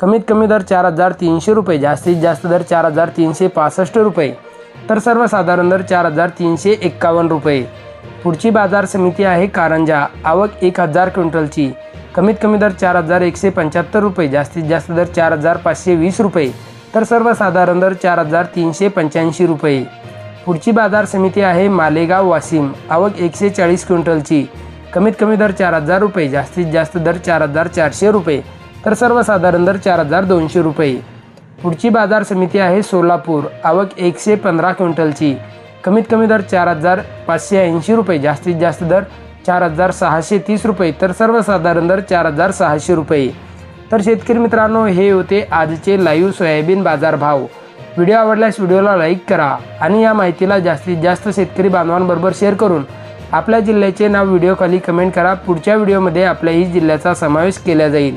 कमीत कमी दर चार हजार तीनशे रुपये जास्तीत जास्त दर चार हजार तीनशे पासष्ट रुपये तर सर्वसाधारण दर चार हजार तीनशे एक्कावन्न रुपये. पुढची बाजार समिती आहे कारंजा. आवक एक हजार क्विंटलची. कमीत कमी दर चार हजार एकशे पंच्याहत्तर रुपये जास्तीत जास्त दर चार हजार पाचशे वीस रुपये तर सर्वसाधारण दर चार हजार तीनशे पंच्याऐंशी रुपये. पुढची बाजार समिती आहे मालेगाव वाशिम. आवक एकशे चाळीस क्विंटलची. कमीत कमी दर चार हजार रुपये जास्तीत जास्त दर चार हजार चारशे रुपये तर सर्वसाधारण दर चार हजार दोनशे रुपये. पुढची बाजार समिती आहे सोलापूर. आवक एकशे पंधरा क्विंटलची. कमीत कमी दर चार हजार पाचशे ऐंशी रुपये. जास्तीत जास्त दर चार हजार सहाशे तीस रुपये. तर सर्वसाधारण दर चार हजार सहाशे रुपये. तर शेतकरी मित्रांनो हे होते आजचे लाईव्ह सोयाबीन बाजार भाव व्हिडिओ आवडल्यास व्हिडिओला लाईक करा आणि या माहितीला जास्तीत जास्त शेतकरी बांधवांबरोबर शेअर करून आपल्या जिल्ह्याचे नाव व्हिडिओखाली कमेंट करा. पुढच्या व्हिडिओमध्ये आपल्याही जिल्ह्याचा समावेश केला जाईल.